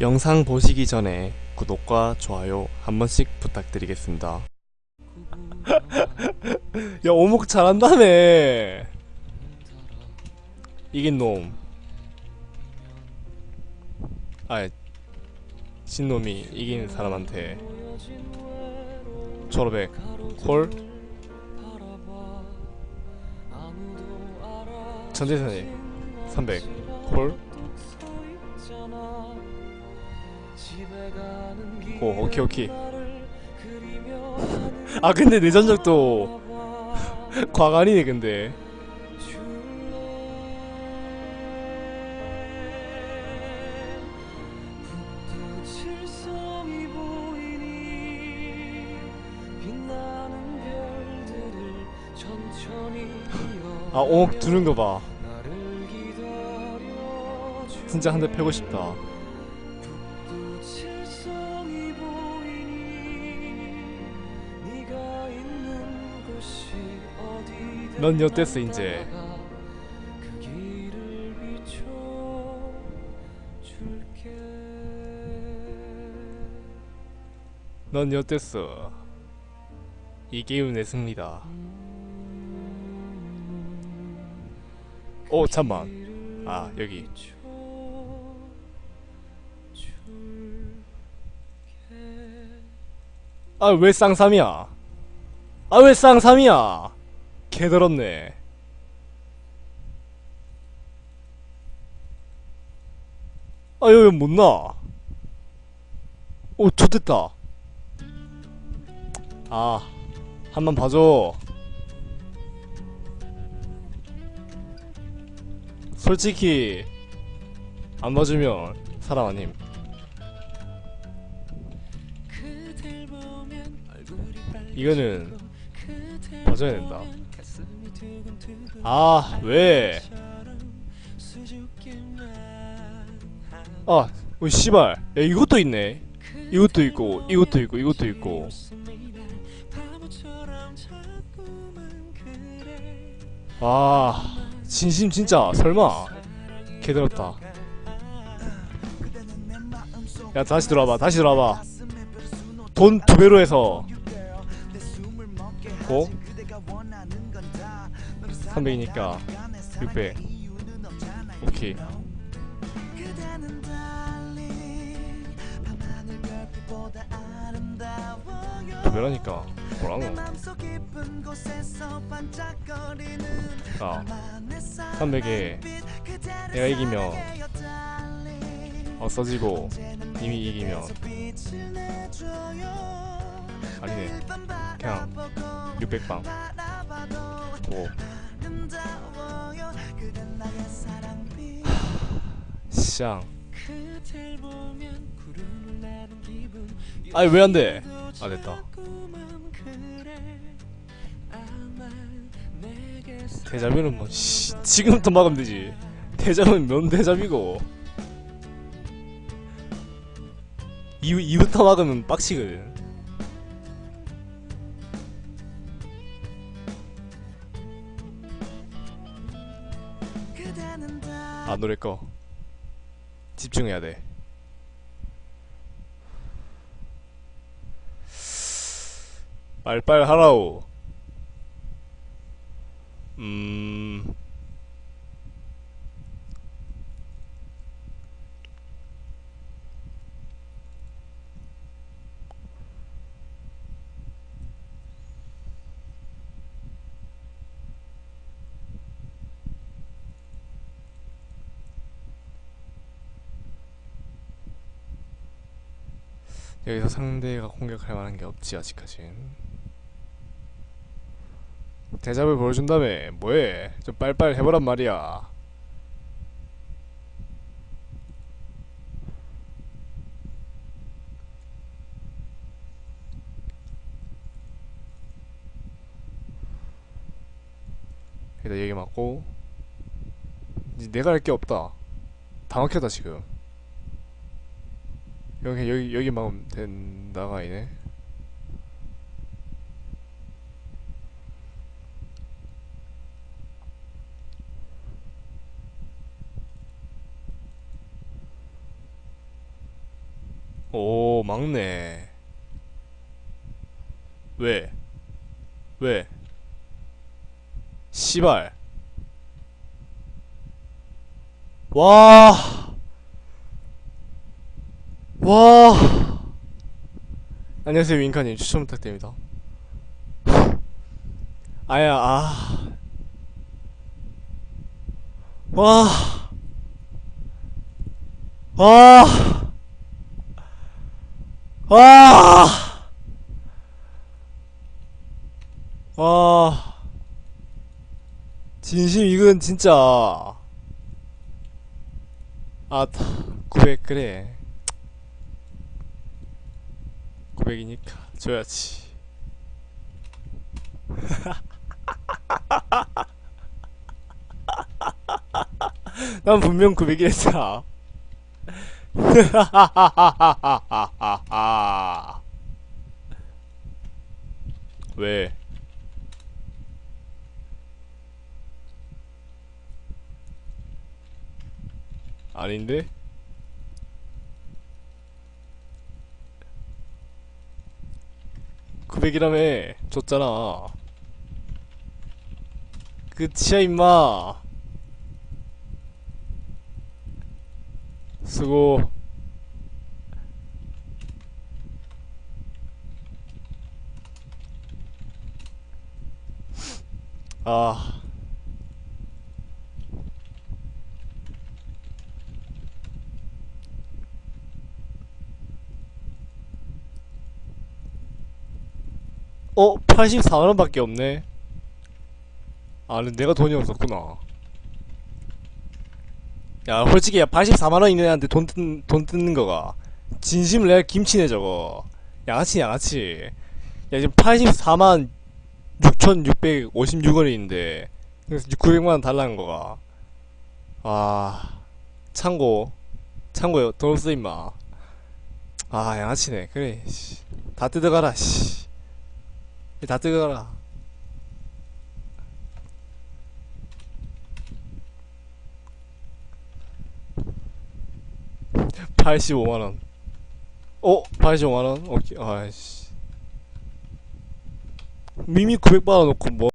영상 보시기 전에 구독과 좋아요 한 번씩 부탁드리겠습니다. 야 오목 잘한다며. 이긴 놈. 아 신놈이 이긴 사람한테 졸업백 콜 전재산이 300 콜. 오 오케이 오케이. 아 근데 내 전적도 과간이네 근데. 아 오목 두는 거봐. 나를 기다려 진짜 한 대 패고 싶다 넌 엿됐어 이제? 넌 엿됐어? 이 게임은 내 승리다. 오 잠만. 아 여기. 아 왜 쌍삼이야? 아 왜 쌍삼이야 개더럽네. 아 여기 못나. 오 좋됐다. 아 한번 봐줘. 솔직히 안 봐주면 사람 아님. 이거는 봐줘야 된다 아 왜? 아, 오 씨발. 야 이것도 있네. 이것도 있고, 이것도 있고, 이것도 있고. 아, 진심 진짜 설마. 개들었다. 야 다시 들어와봐, 다시 들어와봐. 돈 두 배로 해서 고 300이니까 600. 오케이. 그대는 달리 밤하늘 별빛보다 아름다워요 두 배라니까 내 뭐라노? 아, 나만의 300에 빛 그대를 내가 이기면. 없어지고 이미 이기면. 아니네. 그냥 600방. 바라봐도 오. 쌍. 아니 왜 안 돼? 아 됐다. 대자뷰는 뭐 씨, 지금부터 막으면 되지. 대자뷰는 면 대자뷰고. 이후 이부터 막으면 빡치거든. 아 노래 꺼. 집중해야 돼. 빨빨 하라오. 음. 여기서 상대가 공격할 만한 게 없지 아직까진. 대잡을 보여준다며 뭐해? 좀 빨빨 해보란 말이야. 여기다 얘기 맞고. 이제 내가 할 게 없다. 다 막혔다 지금 여기 여기 여기 막으면 된다가 아니네 오 막내 왜? 왜? 씨발 와 와. 안녕하세요, 윙카님. 추천 부탁드립니다. 아야, 아. 와. 와. 와. 와. 진심, 이건 진짜. 아, 900, 그래. 900이니까 줘야지. 난 분명 900이랬잖아. 왜? 아닌데? 구백이라며 줬잖아. 끝이야 임마. 수고 아 어? 84만원밖에 없네. 아 근데 내가 돈이 없었구나. 야 솔직히 야 84만원 있는 애한테 돈, 뜯, 돈 뜯는 거가 진심을 내가 김치네 저거. 양아치 양아치. 야 지금 84만 6,656원인데 그래서 900만원 달라는 거가. 아 참고. 참고요. 돈 없어 임마. 아 양아치네. 그래 씨. 다 뜯어가라 씨. 다 뜯어가라 85만원 어? 85만원? 오케이 아이씨 미미 900 받아놓고 뭐